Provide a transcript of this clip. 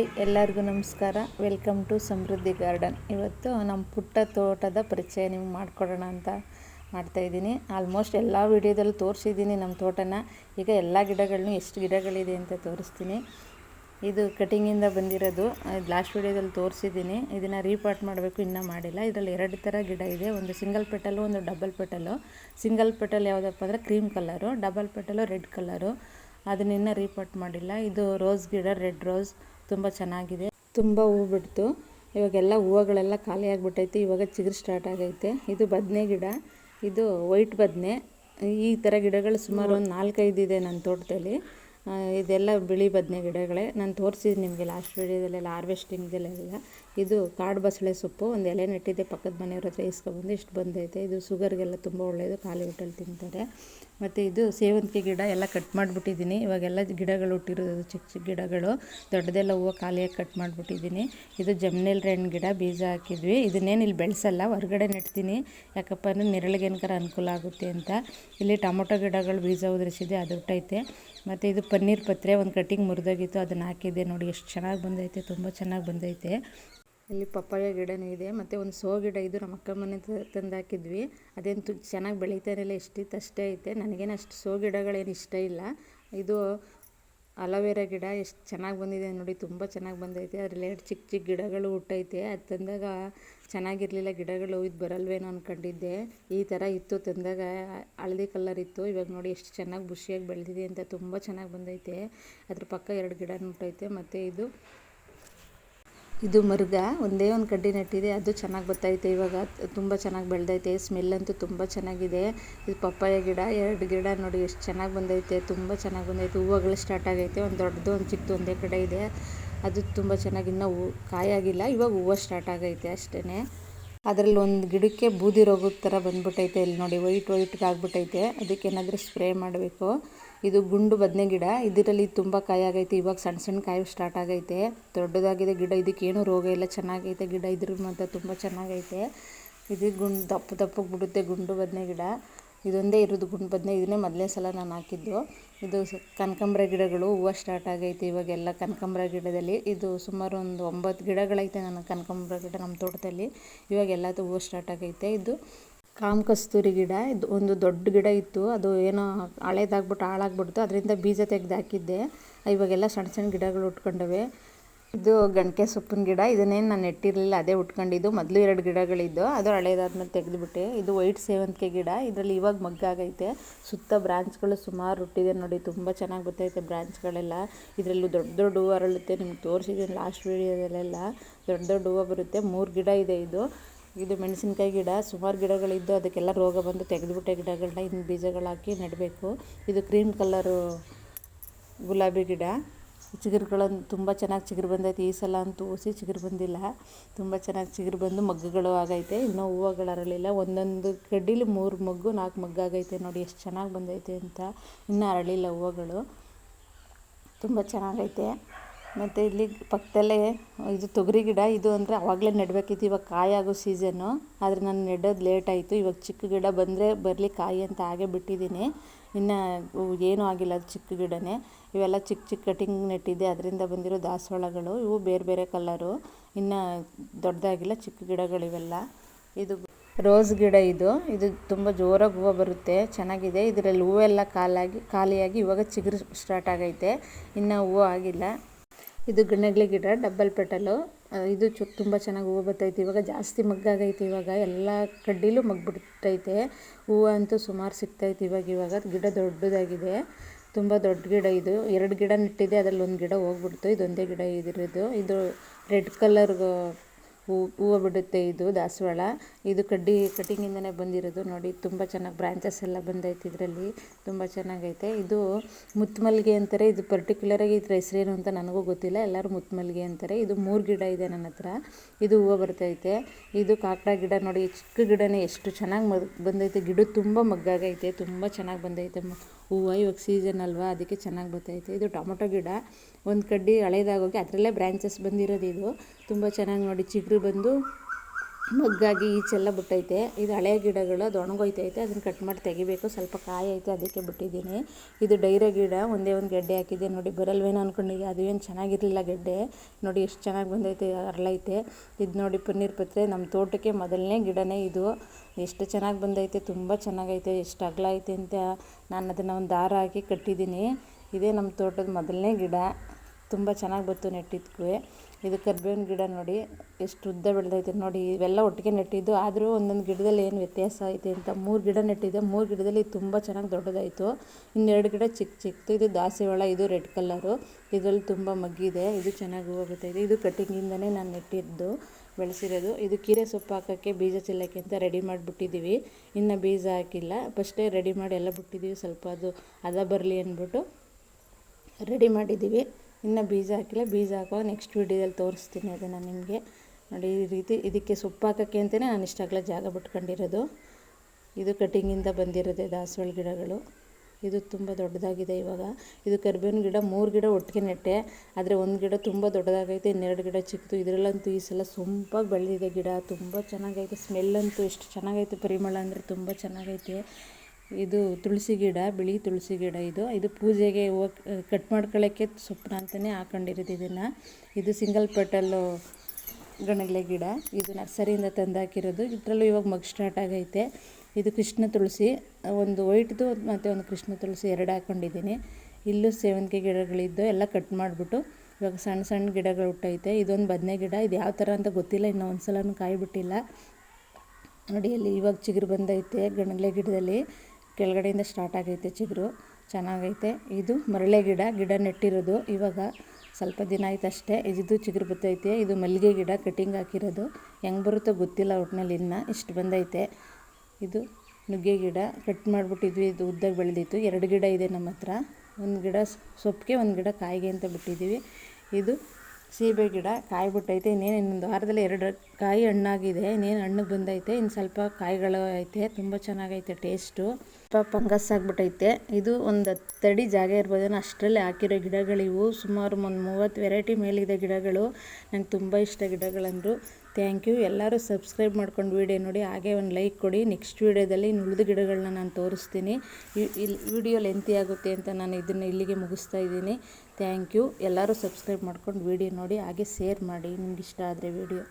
ಎಲ್ಲರಿಗೂ ನಮಸ್ಕಾರ. Welcome to Samriddhi garden ಇವತ್ತು ನಮ್ಮ ಪುಟ್ಟ ತೋಟದ ಪರಿಚಯ ನಿಮ್ಗೆ ಮಾಡಿಕೊಡೋಣ ಅಂತ ಮಾಡ್ತಾಯಿದ್ದೀನಿ ಆಲ್ಮೋಸ್ಟ್ ಎಲ್ಲ ವಿಡಿಯೋದಲ್ಲೂ ತೋರಿಸಿದ್ದೀನಿ ನಮ್ಮ ತೋಟನ. ಈಗ ಎಲ್ಲ ಗಿಡಗಳನ್ನು ಎಷ್ಟು ಗಿಡಗಳಿದೆ ಅಂತ ತೋರಿಸ್ತೀನಿ. ಇದು ಕಟಿಂಗಿಂದ ಬಂದಿರೋದು. ಲಾಸ್ಟ್ ವಿಡಿಯೋದಲ್ಲಿ ತೋರಿಸಿದ್ದೀನಿ. ಇದನ್ನು ರೀಪಾರ್ಟ್ ಮಾಡಬೇಕು, ಇನ್ನೂ ಮಾಡಿಲ್ಲ. ಇದರಲ್ಲಿ ಎರಡು ಥರ ಗಿಡ ಇದೆ. ಒಂದು ಸಿಂಗಲ್ ಪೆಟಲು ಒಂದು ಡಬಲ್ ಪೆಟಲು ಸಿಂಗಲ್ ಪೆಟಲ್ ಯಾವುದಪ್ಪ ಅಂದರೆ cream colour double petal red colour ಅದನ್ನಿನ್ನೂ report ಮಾಡಿಲ್ಲ. ಇದು ರೋಸ್ ಗಿಡ ರೆಡ್ ರೋಸ್ ತುಂಬ ಚೆನ್ನಾಗಿದೆ. ತುಂಬ ಹೂ ಬಿಡ್ತು. ಇವಾಗೆಲ್ಲ ಹೂವುಗಳೆಲ್ಲ ಖಾಲಿ ಆಗಿಬಿಟ್ಟೈತೆ. ಇವಾಗ ಚಿಗುರು ಸ್ಟಾರ್ಟ್ ಆಗೈತೆ. ಇದು ಬದನೆ ಗಿಡ. ಇದು ವೈಟ್ ಬದನೆ. ಈ ಥರ ಗಿಡಗಳು ಸುಮಾರು ಒಂದು ನಾಲ್ಕೈದು ಇದೆ ನನ್ನ ತೋಟದಲ್ಲಿ. ಇದೆಲ್ಲ ಬಿಳಿ ಬದನೆ ಗಿಡಗಳೇ. ನಾನು ತೋರಿಸಿದ್ದೀನಿ ನಿಮಗೆ ಲಾಸ್ಟ್ ವೀಡಿಯೋದಲ್ಲೆಲ್ಲ ಹಾರ್ವೆಸ್ಟಿಂಗ್ದಲ್ಲೆಲ್ಲ ಇದು ಕಾಡು ಬಸಳೆ ಸೊಪ್ಪು, ಒಂದು ಎಲೆ ನೆಟ್ಟಿದೆ ಪಕ್ಕದ ಮನೆಯವ್ರ ಹತ್ರ ಇಸ್ಕೊಬಂದು ಇಷ್ಟು ಬಂದೈತೆ. ಇದು ಶುಗರ್ಗೆಲ್ಲ ತುಂಬ ಒಳ್ಳೆಯದು ಖಾಲಿ ಹೊಟ್ಟೆಲಿ ತಿಂತಾರೆ. ಮತ್ತು ಇದು ಸೇವಂತಿಗೆ ಗಿಡ ಎಲ್ಲ ಕಟ್ ಮಾಡಿಬಿಟ್ಟಿದ್ದೀನಿ. ಇವಾಗೆಲ್ಲ ಗಿಡಗಳು ಹುಟ್ಟಿರೋದು ಚಿಕ್ಕ ಚಿಕ್ಕ ಗಿಡಗಳು. ದೊಡ್ಡದೆಲ್ಲ ಹೂವು ಖಾಲಿಯಾಗಿ ಕಟ್ ಮಾಡಿಬಿಟ್ಟಿದ್ದೀನಿ. ಇದು ಜಮ್ನೆಲ್ ಹಣ್ಣು ಗಿಡ, ಬೀಜ ಹಾಕಿದ್ವಿ. ಇದನ್ನೇನು ಇಲ್ಲಿ ಬೆಳೆಸಲ್ಲ, ಹೊರಗಡೆ ನೆಡ್ತೀನಿ. ಯಾಕಪ್ಪ ಅಂದರೆ ನೆರಳಿಗೇನಕರ ಅನುಕೂಲ ಆಗುತ್ತೆ ಅಂತ. ಇಲ್ಲಿ ಟೊಮೊಟೊ ಗಿಡಗಳು ಬೀಜ ಉದುರಿಸಿದೆ ಅದು ಹುಟ್ಟೈತೆ. ಮತ್ತು ಇದು ಪನ್ನೀರ್ ಪತ್ರೆ, ಒಂದು ಕಟ್ಟಿಂಗ್ ಮುರಿದೋಗಿತ್ತು, ಅದನ್ನು ಹಾಕಿದ್ದೆ ನೋಡಿ, ಎಷ್ಟು ಚೆನ್ನಾಗಿ ಬಂದೈತೆ, ತುಂಬ ಚೆನ್ನಾಗಿ ಬಂದೈತೆ. ಇಲ್ಲಿ ಪಪ್ಪಾಯ ಗಿಡನೂ ಇದೆ, ಮತ್ತು ಒಂದು ಸೋ ಗಿಡ ಇದು ನಮ್ಮ ಅಕ್ಕ ಮನೆ ತಂದು ಹಾಕಿದ್ವಿ ಅದೇನು ತು ಚೆನ್ನಾಗಿ ಇರಲಿಲ್ಲ ಎಷ್ಟಿತ್ತು ಅಷ್ಟೇ ಐತೆ. ನನಗೇನು ಅಷ್ಟು ಸೋ ಗಿಡಗಳೇನು ಇಷ್ಟ ಇಲ್ಲ. ಇದು ಅಲೋವೆರಾ ಗಿಡ ಎಷ್ಟು ಚೆನ್ನಾಗಿ ಬಂದಿದೆ ನೋಡಿ, ತುಂಬ ಚೆನ್ನಾಗಿ ಬಂದೈತೆ. ಅದರಲ್ಲಿ ಎರಡು ಚಿಕ್ಕ ಚಿಕ್ಕ ಗಿಡಗಳು ಹುಟ್ಟೈತೆ. ಅದು ತಂದಾಗ ಚೆನ್ನಾಗಿರಲಿಲ್ಲ ಗಿಡಗಳು, ಇದು ಬರಲ್ವೇನೋ ಅಂದ್ಕೊಂಡಿದ್ದೆ ಈ ಥರ ಇತ್ತು ತಂದಾಗ, ಹಳದಿ ಕಲರ್ ಇತ್ತು. ಇವಾಗ ನೋಡಿ ಎಷ್ಟು ಚೆನ್ನಾಗಿ ಬುಷಿಯಾಗಿ ಬೆಳೆದಿದೆ ಅಂತ ತುಂಬ ಚೆನ್ನಾಗಿ ಬಂದೈತೆ. ಅದ್ರ ಪಕ್ಕ ಎರಡು ಗಿಡ ಹುಟ್ಟೈತೆ. ಮತ್ತು ಇದು ಇದು ಮರುಗ, ಒಂದೇ ಒಂದು ಕಡ್ಡಿ ನೆಟ್ಟಿದೆ, ಅದು ಚೆನ್ನಾಗಿ ಬರ್ತೈತೆ ಇವಾಗ. ತುಂಬ ಚೆನ್ನಾಗಿ ಬೆಳೆದೈತೆ ಸ್ಮೆಲ್ ಅಂತೂ ತುಂಬ ಚೆನ್ನಾಗಿದೆ. ಇದು ಪಪ್ಪಾಯ ಗಿಡ, ಎರಡು ಗಿಡ ನೋಡಿ ಎಷ್ಟು ಚೆನ್ನಾಗಿ ಬಂದೈತೆ, ತುಂಬ ಚೆನ್ನಾಗಿ ಬಂದೈತೆ. ಹೂವುಗಳು ಸ್ಟಾರ್ಟ್ ಆಗೈತೆ, ಒಂದು ದೊಡ್ಡದು, ಒಂದು ಚಿಕ್ಕದು ಒಂದೇ ಕಡೆ ಇದೆ. ಅದು ತುಂಬ ಚೆನ್ನಾಗಿ ಇನ್ನೂ ಹೂ ಕಾಯಾಗಿಲ್ಲ ಇವಾಗ ಹೂವು ಸ್ಟಾರ್ಟ್ ಆಗೈತೆ ಅಷ್ಟೇ ಅದರಲ್ಲಿ ಒಂದು ಗಿಡಕ್ಕೆ ಬೂದಿ ರೋಗದ ಥರ ಬಂದ್ಬಿಟ್ಟೈತೆ ಇಲ್ಲಿ ನೋಡಿ ವೈಟ್ ವೈಟ್ಗೆ ಆಗ್ಬಿಟ್ಟೈತೆ ಅದಕ್ಕೇನಾದರೂ ಸ್ಪ್ರೇ ಮಾಡಬೇಕು. ಇದು ಗುಂಡು ಬದನೆ ಗಿಡ. ಇದರಲ್ಲಿ ತುಂಬ ಕಾಯಿ ಆಗೈತೆ. ಇವಾಗ ಸಣ್ಣ ಸಣ್ಣ ಕಾಯಿ ಸ್ಟಾರ್ಟ್ ಆಗೈತೆ. ದೊಡ್ಡದಾಗಿದೆ ಗಿಡ. ಇದಕ್ಕೇನು ರೋಗ ಇಲ್ಲ. ಚೆನ್ನಾಗೈತೆ ಗಿಡ. ಇದ್ರ ಮಾತ್ರ ತುಂಬ ಚೆನ್ನಾಗೈತೆ. ಇದು ಗುಂಡು ದಪ್ಪ ದಪ್ಪಗೆ ಬಿಡುತ್ತೆ ಗುಂಡು ಬದನೆ ಗಿಡ. ಇದೊಂದೇ ಇರೋದು ಗುಂಡು ಬದನೆ. ಇದನ್ನೇ ಮೊದಲನೇ ಸಲ ನಾನು ಹಾಕಿದ್ದು. ಇದು ಕನಕಾಂಬರ ಗಿಡಗಳು ಹೂವು ಸ್ಟಾರ್ಟ್ ಆಗೈತೆ ಇವಾಗೆಲ್ಲ ಕನಕಾಂಬರ ಗಿಡದಲ್ಲಿ. ಇದು ಸುಮಾರು ಒಂದು ಒಂಬತ್ತು ಗಿಡಗಳೈತೆ ನನ್ನ ಕನಕಾಂಬರ ಗಿಡ ನಮ್ಮ ತೋಟದಲ್ಲಿ. ಇವಾಗೆಲ್ಲ ಹೂವು ಸ್ಟಾರ್ಟ್ ಆಗೈತೆ. ಇದು ಕಾಮ ಕಸ್ತೂರಿ ಗಿಡ, ಇದು ಒಂದು ದೊಡ್ಡ ಗಿಡ ಇತ್ತು. ಅದು ಏನೋ ಹಳೇದಾಗ್ಬಿಟ್ಟು ಹಾಳಾಗ್ಬಿಡ್ತು. ಅದರಿಂದ ಬೀಜ ತೆಗೆದು ಹಾಕಿದ್ದೆ. ಇವಾಗೆಲ್ಲ ಸಣ್ಣ ಸಣ್ಣ ಗಿಡಗಳು ಉಟ್ಕೊಂಡವೆ. ಇದು ಗಣಕೆ ಸೊಪ್ಪಿನ ಗಿಡ. ಇದನ್ನೇನು ನಾನು ನೆಟ್ಟಿರಲಿಲ್ಲ, ಅದೇ ಉಟ್ಕೊಂಡಿದ್ದು. ಮೊದಲು ಎರಡು ಗಿಡಗಳಿದ್ದು. ಅದು ಹಳೇದಾದ್ಮೇಲೆ ತೆಗೆದುಬಿಟ್ಟೆ. ಇದು ವೈಟ್ ಸೇವಂತಿಗೆ ಗಿಡ. ಇದರಲ್ಲಿ ಇವಾಗ ಮಗ್ಗಾಗೈತೆ ಸುತ್ತ ಬ್ರಾಂಚ್ಗಳು ಸುಮಾರು ಹುಟ್ಟಿದೆ ನೋಡಿ. ತುಂಬ ಚೆನ್ನಾಗಿ ಗೊತ್ತೈತೆ ಬ್ರಾಂಚ್ಗಳೆಲ್ಲ. ಇದರಲ್ಲೂ ದೊಡ್ಡ ದೊಡ್ಡ ಹೂವು ಅರಳುತ್ತೆ. ನಿಮ್ಗೆ ತೋರಿಸಿದ್ದೀನಿ ಲಾಸ್ಟ್ ವೀಡಿಯೋದಲ್ಲೆಲ್ಲ. ದೊಡ್ಡ ದೊಡ್ಡ ಹೂವು ಬರುತ್ತೆ. ಮೂರು ಗಿಡ ಇದೆ ಇದು. ಇದು ಮೆಣಸಿನ್ಕಾಯಿ ಗಿಡ, ಸುಮಾರು ಗಿಡಗಳಿದ್ದು ಅದಕ್ಕೆಲ್ಲ ರೋಗ ಬಂದು ತೆಗೆದುಬಿಟ್ಟೆ ಗಿಡಗಳನ್ನ ಇನ್ನು ಬೀಜಗಳು ಹಾಕಿ ನೆಡಬೇಕು. ಇದು ಕ್ರೀಮ್ ಕಲರು ಗುಲಾಬಿ ಗಿಡ. ಚಿಗುರುಗಳನ್ನು ತುಂಬ ಚೆನ್ನಾಗಿ ಚಿಗುರು ಬಂದೈತೆ. ಈ ಸಲ ಅಂತೂ ಊಸಿ ಚಿಗುರು ಬಂದಿಲ್ಲ. ತುಂಬ ಚೆನ್ನಾಗಿ ಚಿಗುರು ಬಂದು ಮಗ್ಗುಗಳು ಆಗೈತೆ. ಇನ್ನೂ ಹೂವುಗಳು ಅರಳಿಲ್ಲ ಒಂದೊಂದು ಕಡ್ಡಿಲಿ ಮೂರು ಮಗ್ಗು, ನಾಲ್ಕು ಮಗ್ಗು ಆಗೈತೆ. ನೋಡಿ ಎಷ್ಟು ಚೆನ್ನಾಗಿ ಬಂದೈತೆ ಅಂತ. ಇನ್ನೂ ಅರಳಿಲ್ಲ ಹೂವುಗಳು. ತುಂಬ ಚೆನ್ನಾಗೈತೆ. ಮತ್ತು ಇಲ್ಲಿ ಪಕ್ಕದಲ್ಲೇ ಇದು ತೊಗರಿ ಗಿಡ, ಇದು ಅಂದರೆ ಆವಾಗಲೇ ನೆಡಬೇಕಿತ್ತು, ಇವಾಗ ಕಾಯಿ ಆಗೋ ಸೀಸನ್ನು ಆದರೆ ನಾನು ನೆಡೋದು ಲೇಟ್ ಆಯಿತು. ಇವಾಗ ಚಿಕ್ಕ ಗಿಡ ಬಂದರೆ ಬರಲಿ ಕಾಯಿ ಅಂತ ಹಾಗೆ ಬಿಟ್ಟಿದ್ದೀನಿ. ಇನ್ನು ಏನೂ ಆಗಿಲ್ಲ ಅದು ಚಿಕ್ಕ ಗಿಡನೇ. ಇವೆಲ್ಲ ಚಿಕ್ಕ ಚಿಕ್ಕ ಕಟಿಂಗ್ ನೆಟ್ಟಿದ್ದೆ ಅದರಿಂದ ಬಂದಿರೋ ದಾಸವಾಳಗಳು, ಇವು ಬೇರೆ ಬೇರೆ ಕಲರು ಇನ್ನು ದೊಡ್ಡದಾಗಿಲ್ಲ, ಚಿಕ್ಕ ಗಿಡಗಳಿವೆಲ್ಲ. ಇದು ರೋಸ್ ಗಿಡ ಇದು. ಇದು ತುಂಬ ಜೋರಾಗಿ ಹೂವು ಬರುತ್ತೆ. ಚೆನ್ನಾಗಿದೆ. ಇದರಲ್ಲಿ ಹೂವೆಲ್ಲ ಕಾಲಾಗಿ, ಖಾಲಿಯಾಗಿ ಇವಾಗ ಚಿಗುರು ಸ್ಟಾರ್ಟ್ ಆಗೈತೆ. ಇನ್ನು ಹೂವು ಆಗಿಲ್ಲ. ಇದು ಗಣಗ್ಲಿ ಗಿಡ ಡಬ್ಬಲ್ ಪೆಟಲು. ಇದು ತುಂಬ ಚೆನ್ನಾಗಿ ಹೂವು ಬರ್ತೈತೆ ಇವಾಗ ಜಾಸ್ತಿ ಮಗ್ಗಾಗೈತೆ ಇವಾಗ. ಎಲ್ಲ ಕಡ್ಡಿಲೂ ಮಗ್ಬಿಟ್ಟೈತೆ. ಹೂವು ಅಂತೂ ಸುಮಾರು ಸಿಗ್ತೈತೆ ಇವಾಗ. ಇವಾಗ ಗಿಡ ದೊಡ್ಡದಾಗಿದೆ. ತುಂಬ ದೊಡ್ಡ ಗಿಡ ಇದು. ಎರಡು ಗಿಡ ನೆಟ್ಟಿದೆ. ಅದರಲ್ಲಿ ಒಂದು ಗಿಡ ಹೋಗ್ಬಿಡ್ತು. ಇದೊಂದೇ ಗಿಡ ಇದಿರೋದು ಇದು ರೆಡ್ ಕಲರ್ ಹೂ, ಹೂವು ಬಿಡುತ್ತೆ ಇದು ದಾಸವಾಳ. ಇದು ಕಡ್ಡಿ ಕಟಿಂಗಿಂದನೇ ಬಂದಿರೋದು. ನೋಡಿ, ತುಂಬ ಚೆನ್ನಾಗಿ ಬ್ರಾಂಚಸ್ ಎಲ್ಲ ಬಂದೈತೆ ಇದರಲ್ಲಿ. ತುಂಬ ಚೆನ್ನಾಗೈತೆ. ಇದು ಮುತ್ತುಮಲ್ಲಿಗೆ ಅಂತಾರೆ. ಇದು ಪರ್ಟಿಕ್ಯುಲರಾಗಿ ಇದ್ರ ಹೆಸರೇನು ಅಂತ ನನಗೂ ಗೊತ್ತಿಲ್ಲ. ಎಲ್ಲರೂ ಮುತ್ತುಮಲ್ಲಿಗೆ ಅಂತಾರೆ. ಇದು ಮೂರು ಗಿಡ ಇದೆ ನನ್ನ ಹತ್ರ. ಇದು ಹೂವು ಬರ್ತೈತೆ. ಇದು ಕಾಕಡ ಗಿಡ ನೋಡಿ, ಚಿಕ್ಕ ಗಿಡನೇ ಎಷ್ಟು ಚೆನ್ನಾಗಿ ಬಂದೈತೆ. ಗಿಡ ತುಂಬ ಮಗ್ಗಾಗೈತೆ. ತುಂಬ ಚೆನ್ನಾಗಿ ಬಂದೈತೆ. ಹೂವು ಇವಾಗ ಸೀಸನ್ ಅಲ್ವಾ, ಅದಕ್ಕೆ ಚೆನ್ನಾಗಿ ಬರ್ತೈತೆ. ಇದು ಟೊಮೊಟೊ ಗಿಡ, ಒಂದು ಕಡ್ಡಿ ಹಳೇದಾಗೋಗಿ ಅದರಲ್ಲೇ ಬ್ರ್ಯಾಂಚಸ್ ಬಂದಿರೋದು ಇದು. ತುಂಬ ಚೆನ್ನಾಗಿ ನೋಡಿ ಚಿಗುರು ಬಂದು ಮಗ್ಗಾಗಿ ಈಚೆಲ್ಲ ಬಿಟ್ಟೈತೆ. ಇದು ಹಳೆ ಗಿಡಗಳು, ಅದು ಒಣಗೋಯ್ತೈತೆ. ಅದನ್ನು ಕಟ್ ಮಾಡಿ ತೆಗಿಬೇಕು. ಸ್ವಲ್ಪ ಕಾಯಿ ಐತೆ, ಅದಕ್ಕೆ ಬಿಟ್ಟಿದ್ದೀನಿ. ಇದು ಡೈರೆ ಗಿಡ, ಒಂದೇ ಒಂದು ಗೆಡ್ಡೆ ಹಾಕಿದ್ದೆ. ನೋಡಿ, ಬರಲ್ವೇನೋ ಅಂದ್ಕೊಂಡಿದ್ದೆ ಅದು ಏನು ಚೆನ್ನಾಗಿರಲಿಲ್ಲ ಗೆಡ್ಡೆ. ನೋಡಿ, ಎಷ್ಟು ಚೆನ್ನಾಗಿ ಬಂದೈತೆ ಅರಳೈತೆ ಇದು ನೋಡಿ ಪನ್ನೀರ್ ಪತ್ರೆ. ನಮ್ಮ ತೋಟಕ್ಕೆ ಮೊದಲನೇ ಗಿಡನೇ ಇದು. ಎಷ್ಟು ಚೆನ್ನಾಗಿ ಬಂದೈತೆ, ತುಂಬ ಚೆನ್ನಾಗೈತೆ. ಎಷ್ಟು ಅಗಲ ಐತೆ ಅಂತ ನಾನು ಅದನ್ನು ಒಂದು ದಾರ ಹಾಕಿ ಕಟ್ಟಿದ್ದೀನಿ. ಇದೇ ನಮ್ಮ ತೋಟದ ಮೊದಲನೇ ಗಿಡ. ತುಂಬ ಚೆನ್ನಾಗಿ ಬಂತು ನೆಟ್ಟಿದ್ಕೂ ಇದು ಕರ್ಬೇವಿನ ಗಿಡ ನೋಡಿ, ಎಷ್ಟು ಉದ್ದ ಬೆಳೆದೈತೆ ನೋಡಿ, ಇವೆಲ್ಲ ಒಟ್ಟಿಗೆ ನೆಟ್ಟಿದ್ದು. ಆದರೂ ಒಂದೊಂದು ಗಿಡದಲ್ಲಿ ಏನು ವ್ಯತ್ಯಾಸ ಐತೆ ಅಂತ, ಮೂರು ಗಿಡ ನೆಟ್ಟಿದ್ದೆ ಮೂರು ಗಿಡದಲ್ಲಿ ತುಂಬ ಚೆನ್ನಾಗಿ ದೊಡ್ಡದಾಯಿತು. ಇನ್ನೆರಡು ಗಿಡ ಚಿಕ್ಕ ಚಿಕ್ಕದು ಇದು ದಾಸವಾಳ, ಇದು ರೆಡ್ ಕಲರು. ಇದರಲ್ಲಿ ತುಂಬ ಮಗ್ಗಿದೆ. ಇದು ಚೆನ್ನಾಗಿ ಹೋಗುತ್ತೆ. ಇದು ಕಟ್ಟಿಂಗಿಂದನೇ ನಾನು ನೆಟ್ಟಿದ್ದು, ಬೆಳೆಸಿರೋದು. ಇದು ಕೀರೆ ಸೊಪ್ಪು ಹಾಕೋಕ್ಕೆ ಬೀಜ ಚೆಲ್ಲೋಕ್ಕೆ ಅಂತ ರೆಡಿ ಮಾಡಿಬಿಟ್ಟಿದ್ದೀವಿ ಇನ್ನು ಬೀಜ ಹಾಕಿಲ್ಲ. ಫಸ್ಟೇ ರೆಡಿ ಮಾಡಿ ಎಲ್ಲ ಬಿಟ್ಟಿದ್ದೀವಿ ಸ್ವಲ್ಪ ಅದು ಅದ ಬರಲಿ ಅಂದ್ಬಿಟ್ಟು ರೆಡಿ ಮಾಡಿದ್ದೀವಿ ಇನ್ನು ಬೀಜ ಹಾಕಿಲ್ಲ. ಬೀಜ ಹಾಕೋ ನೆಕ್ಸ್ಟ್ ವೀಡಿಯೋದಲ್ಲಿ ತೋರಿಸ್ತೀನಿ ಅದನ್ನು ನಿಮಗೆ. ನೋಡಿ, ಈ ರೀತಿ ಇದಕ್ಕೆ ಸೊಪ್ಪು ಹಾಕೋಕ್ಕೆ ಅಂತಲೇ ನಾನು ಇಷ್ಟಾಗಲ ಜಾಗ ಬಿಟ್ಕೊಂಡಿರೋದು. ಇದು ಕಟಿಂಗಿಂದ ಬಂದಿರೋದೆ ದಾಸವಾಳ ಗಿಡಗಳು. ಇದು ತುಂಬ ದೊಡ್ಡದಾಗಿದೆ ಇವಾಗ. ಇದು ಕರ್ಬೇವಿನ ಗಿಡ ಮೂರು ಗಿಡ ಒಟ್ಟಿಗೆ ನೆಟ್ಟೆ. ಆದರೆ ಒಂದು ಗಿಡ ತುಂಬ ದೊಡ್ಡದಾಗೈತೆ, ಇನ್ನೆರಡು ಗಿಡ ಚಿಕ್ಕದು ಇದರಲ್ಲಂತೂ ಈ ಸಲ ಸೊಂಪಾಗಿ ಬೆಳೆದಿದೆ ಗಿಡ. ತುಂಬ ಚೆನ್ನಾಗೈತೆ. ಸ್ಮೆಲ್ಲಂತೂ ಎಷ್ಟು ಚೆನ್ನಾಗೈತೆ. ಪರಿಮಳ ಅಂದರೆ ತುಂಬ ಚೆನ್ನಾಗೈತೆ. ಇದು ತುಳಸಿ ಗಿಡ, ಬಿಳಿ ತುಳಸಿ ಗಿಡ ಇದು. ಇದು ಪೂಜೆಗೆ ಹೋಗಿ ಕಟ್ ಮಾಡ್ಕೊಳ್ಳೋಕ್ಕೆ ಸೊಪ್ಪನ ಅಂತಲೇ ಹಾಕೊಂಡಿರೋದು ಇದನ್ನು. ಇದು ಸಿಂಗಲ್ ಪೆಟಲ್ಲು ಗಣಗಲೆ ಗಿಡ. ಇದು ನರ್ಸರಿಯಿಂದ ತಂದು ಹಾಕಿರೋದು ಇದರಲ್ಲೂ ಇವಾಗ ಮಗ್ ಸ್ಟಾರ್ಟ್ ಆಗೈತೆ. ಇದು ಕೃಷ್ಣ ತುಳಸಿ. ಒಂದು ವೈಟ್ದು ಮತ್ತು ಒಂದು ಕೃಷ್ಣ ತುಳಸಿ ಎರಡು ಹಾಕ್ಕೊಂಡಿದ್ದೀನಿ ಇಲ್ಲೂ ಸೇವಂತಿಗೆ ಗಿಡಗಳಿದ್ದು ಎಲ್ಲ ಕಟ್ ಮಾಡಿಬಿಟ್ಟು ಇವಾಗ ಸಣ್ಣ ಸಣ್ಣ ಗಿಡಗಳು ಹುಟ್ಟೈತೆ. ಇದೊಂದು ಬದನೆ ಗಿಡ. ಇದು ಯಾವ ಥರ ಅಂತ ಗೊತ್ತಿಲ್ಲ. ಇನ್ನೂ ಒಂದು ಸಲನೂ ಕಾಯಿಬಿಟ್ಟಿಲ್ಲ. ನೋಡಿ ಅಲ್ಲಿ ಇವಾಗ ಚಿಗುರು ಬಂದೈತೆ ಗಣಗಲೆ ಗಿಡದಲ್ಲಿ. ಕೆಳಗಡೆಯಿಂದ ಸ್ಟಾರ್ಟ್ ಆಗೈತೆ ಚಿಗುರು. ಚೆನ್ನಾಗೈತೆ. ಇದು ಮರಳೆ ಗಿಡ. ಗಿಡ ನೆಟ್ಟಿರೋದು. ಇವಾಗ ಸ್ವಲ್ಪ ದಿನ ಆಯ್ತು ಅಷ್ಟೇ. ಇದು ಚಿಗುರು ಬತ್ತೈತೆ. ಇದು ಮಲ್ಲಿಗೆ ಗಿಡ ಕಟಿಂಗ್ ಹಾಕಿರೋದು. ಹೆಂಗೆ ಬರುತ್ತೋ ಗೊತ್ತಿಲ್ಲ ಒಟ್ಟಿನಲ್ಲಿ ಇನ್ನು. ಇಷ್ಟು ಬಂದೈತೆ. ಇದು ನುಗ್ಗೆ ಗಿಡ. ಕಟ್ ಮಾಡಿಬಿಟ್ಟಿದ್ವಿ. ಇದು ಉದ್ದಾಗಿ ಬೆಳೆದಿತ್ತು. ಎರಡು ಗಿಡ ಇದೆ ನಮ್ಮ ಹತ್ರ. ಒಂದು ಗಿಡ ಸೊಪ್ಪಿಗೆ, ಒಂದು ಗಿಡ ಕಾಯಿಗೆ ಅಂತ ಬಿಟ್ಟಿದ್ದೀವಿ. ಇದು ಸೀಬೆ ಗಿಡ. ಕಾಯಿ ಬಿಟ್ಟೈತೆ. ಇನ್ನೇನು ಇನ್ನೊಂದು ವಾರದಲ್ಲಿ ಎರಡು ಕಾಯಿ ಹಣ್ಣಾಗಿದೆ. ಇನ್ನೇನು ಹಣ್ಣಿಗೆ ಬಂದೈತೆ. ಇನ್ನು ಸ್ವಲ್ಪ ಕಾಯಿಗಳು ಐತೆ. ತುಂಬ ಚೆನ್ನಾಗೈತೆ ಟೇಸ್ಟು. ಸ್ವಲ್ಪ ಫಂಗಸ್ ಆಗಿಬಿಟ್ಟೈತೆ ಇದು ಒಂದು ಹತ್ತಡಿ ಜಾಗ ಇರ್ಬೋದು ಅಷ್ಟರಲ್ಲಿ ಹಾಕಿರೋ ಗಿಡಗಳಿವು. ಸುಮಾರು ಒಂದು ಮೂವತ್ತು ವೆರೈಟಿ ಮೇಲಿದೆ ಗಿಡಗಳು. ನಂಗೆ ತುಂಬ ಇಷ್ಟ ಗಿಡಗಳಂದರು. ಥ್ಯಾಂಕ್ ಯು ಎಲ್ಲರೂ ಸಬ್ಸ್ಕ್ರೈಬ್ ಮಾಡ್ಕೊಂಡು ವೀಡಿಯೋ ನೋಡಿ. ಹಾಗೆ ಒಂದು ಲೈಕ್ ಕೊಡಿ. ನೆಕ್ಸ್ಟ್ ವೀಡಿಯೋದಲ್ಲಿ ಉಳಿದ ಗಿಡಗಳನ್ನ ನಾನು ತೋರಿಸ್ತೀನಿ. ಇಲ್ಲಿ ವೀಡಿಯೋ ಲೆಂತಿ ಆಗುತ್ತೆ ಅಂತ ನಾನು ಇದನ್ನು ಇಲ್ಲಿಗೆ ಮುಗಿಸ್ತಾ ಇದ್ದೀನಿ. ಥ್ಯಾಂಕ್ ಯು ಎಲ್ಲರೂ ಸಬ್ಸ್ಕ್ರೈಬ್ ಮಾಡ್ಕೊಂಡು ವೀಡಿಯೋ ನೋಡಿ. ಹಾಗೆ ಶೇರ್ ಮಾಡಿ. ನಿಮ್ಗೆ ಇಷ್ಟ ಆದರೆ ವೀಡಿಯೋ